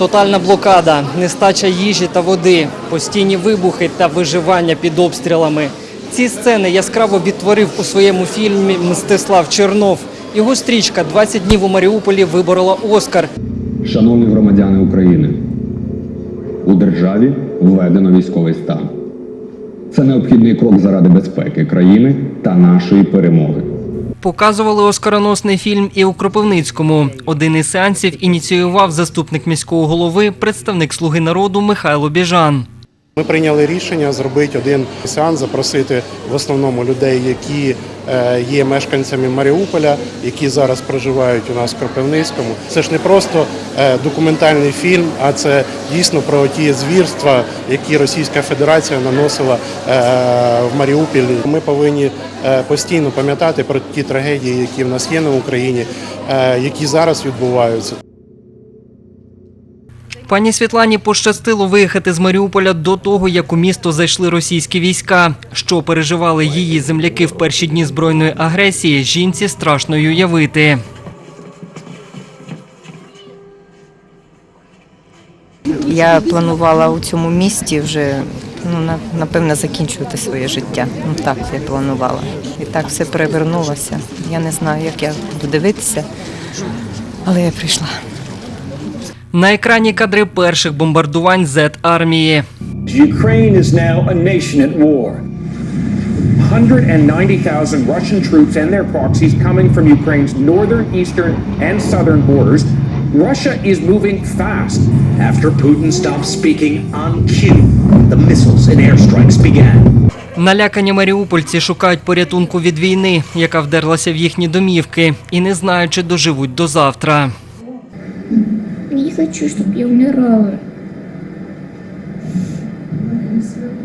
Тотальна блокада, нестача їжі та води, постійні вибухи та виживання під обстрілами. Ці сцени яскраво відтворив у своєму фільмі Мстислав Чернов. Його стрічка «20 днів у Маріуполі виборола Оскар. Шановні громадяни України, у державі введено військовий стан. Це необхідний крок заради безпеки країни та нашої перемоги. Показували оскароносний фільм і у Кропивницькому. Один із сеансів ініціював заступник міського голови, представник Слуги народу Михайло Біжан. Ми прийняли рішення зробити один сеанс, запросити в основному людей, які е, є мешканцями Маріуполя, які зараз проживають у нас в Кропивницькому. Це ж не просто е, документальний фільм, а це дійсно про ті звірства, які Російська Федерація наносила е, в Маріуполі. Ми повинні постійно пам'ятати про ті трагедії, які в нас є на Україні, які зараз відбуваються. Пані Світлані пощастило виїхати з Маріуполя до того, як у місто зайшли російські війська. Що переживали її земляки в перші дні збройної агресії, жінці страшно уявити. Я планувала у цьому місті вже ну на- напевне закінчувати своє життя. Ну так я планувала. І так все перевернулося. Я не знаю, як я буду дивитися, але я прийшла. На екрані кадри перших бомбардувань at war. 190,000 Russian troops and their proxies coming from Ukraine's northern, eastern, and southern borders. Russia is moving fast. After Putin stopped speaking on cue, the missiles and airstrikes began. Налякані маріупольці шукають порятунку від війни, яка вдерлася в їхні домівки, і не знають, чи доживуть до завтра Не хочу, чтобы я умирала.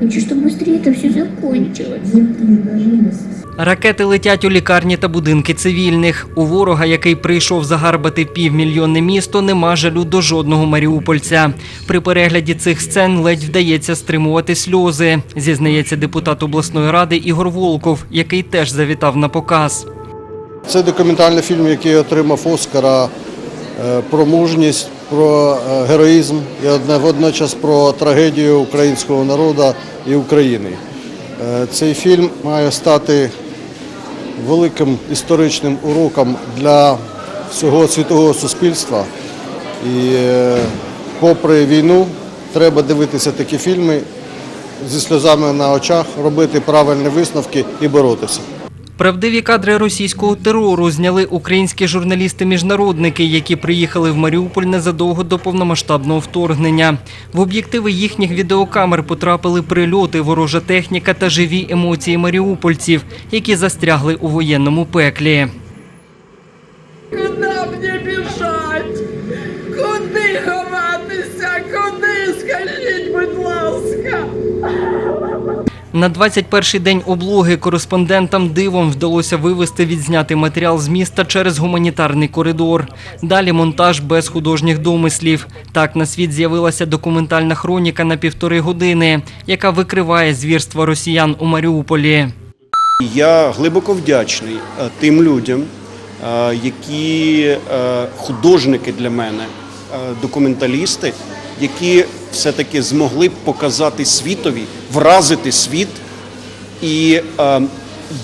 Хочу, чтобы быстрее это все закончилось. Ракети летять у лікарні та будинки цивільних. У ворога, який прийшов загарбати півмільйонне місто, нема жалю до жодного маріупольця. При перегляді цих сцен ледь вдається стримувати сльози, зізнається депутат обласної ради Ігор Волков, який теж завітав на показ. Це документальний фільм, який отримав Оскара е, про мужність, про е, героїзм і водночас про трагедію українського народу і України. Е, Цей фільм має стати великим історичним уроком для всього світового суспільства. І е, попри війну треба дивитися такі фільми зі сльозами на очах, робити правильні висновки і боротися. Правдиві кадри російського терору зняли українські журналісти-міжнародники, які приїхали в Маріуполь незадовго до повномасштабного вторгнення. В об'єктиви їхніх відеокамер потрапили прильоти, ворожа техніка та живі емоції маріупольців, які застрягли у воєнному пеклі. На 21-й день облоги кореспондентам дивом вдалося вивести відзняти матеріал з міста через гуманітарний коридор. Далі монтаж без художніх домислів. Так на світ з'явилася документальна хроніка на півтори години, яка викриває звірства росіян у Маріуполі. Я глибоко вдячний е, тим людям, е, які е, художники для мене, документалісти, які все-таки змогли б показати світові, вразити світ і е,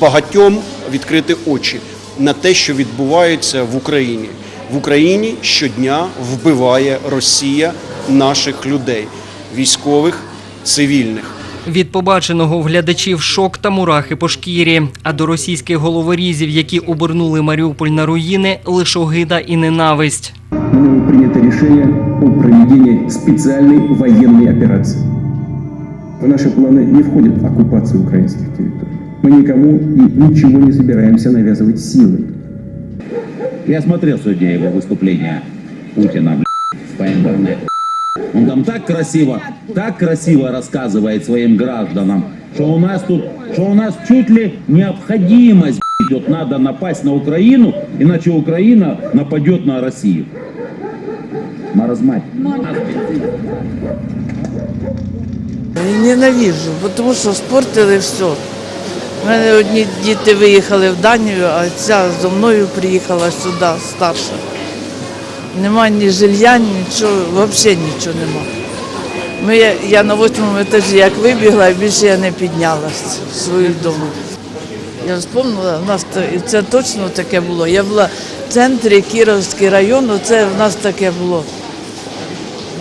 багатьом відкрити очі на те, що відбувається в Україні. В Україні щодня вбиває Росія наших людей, військових, цивільних. Від побаченого в глядачів шок та мурахи по шкірі. А до російських головорізів, які обернули Маріуполь на руїни, лише огида і ненависть. Мною принято решение о проведении специальной военной операции. В наши планы не входит оккупация украинских территорий. Мы никому и ничего не собираемся навязывать силой. Я смотрел сегодня его выступление Путина по интернету. Он там так красиво, так красиво рассказывает своим гражданам, что у нас тут, что у нас чуть ли необходимость вот надо напасть на Украину, иначе Украина нападет на Россию. Маразмать. Ненавижу, тому що спортили все. У мене одні діти виїхали в Данію, а ця зо мною приїхала сюди, старша. Нема ні жилья, нічого, взагалі нічого нема. Ми, я, на восьмому етажі як вибігла, більше я не піднялася з свого дому. Я вспомнила, у нас це точно таке було. Я була в центрі Кіровський район, це в нас таке було.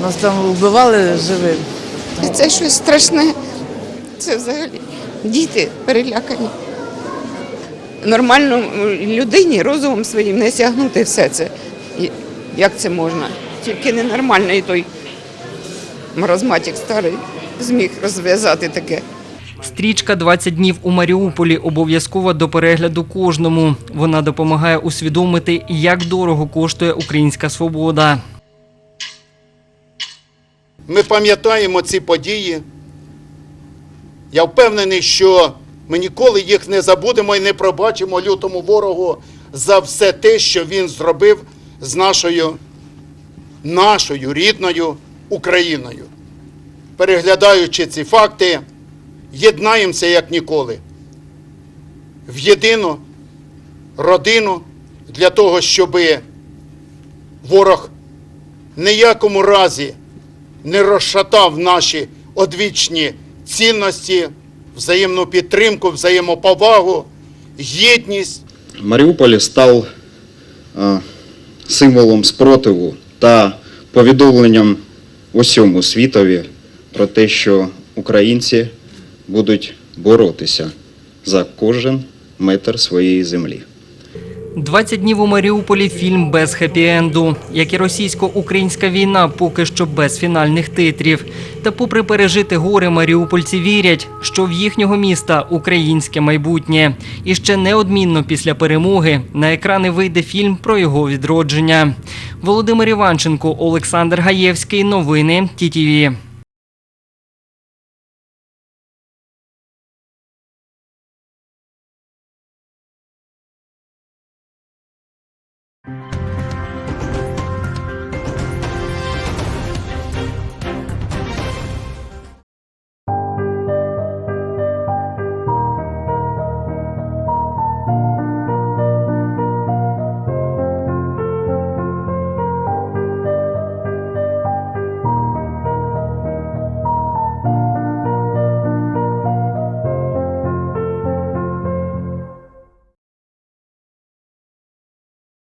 Нас там вбивали живим. Це щось страшне. Це взагалі діти перелякані. Нормально людині розумом своїм не сягнути все це. І Як це можна? Тільки ненормальний той маразматик старий зміг розв'язати таке. Стрічка «20 днів у Маріуполі обов'язкова до перегляду кожному. Вона допомагає усвідомити, як дорого коштує українська свобода. Ми пам'ятаємо ці події. Я впевнений, що ми ніколи їх не забудемо і не пробачимо лютому ворогу за все те, що він зробив з нашою, нашою рідною Україною. Переглядаючи ці факти, єднаємося як ніколи в єдину родину для того, щоб ворог ніякому разі не розшатав наші одвічні цінності, взаємну підтримку, взаємоповагу, єдність. Маріуполь став е, символом спротиву та повідомленням усьому світові про те, що українці будуть боротися за кожен метр своєї землі. «20 днів у Маріуполі» – фільм без хеппі-енду. Як і російсько-українська війна, поки що без фінальних титрів. Та попри пережити горе, маріупольці вірять, що в їхнього міста українське майбутнє. І ще неодмінно після перемоги на екрани вийде фільм про його відродження. Володимир Іванченко, Олександр Гаєвський. Новини ТІТІВІ.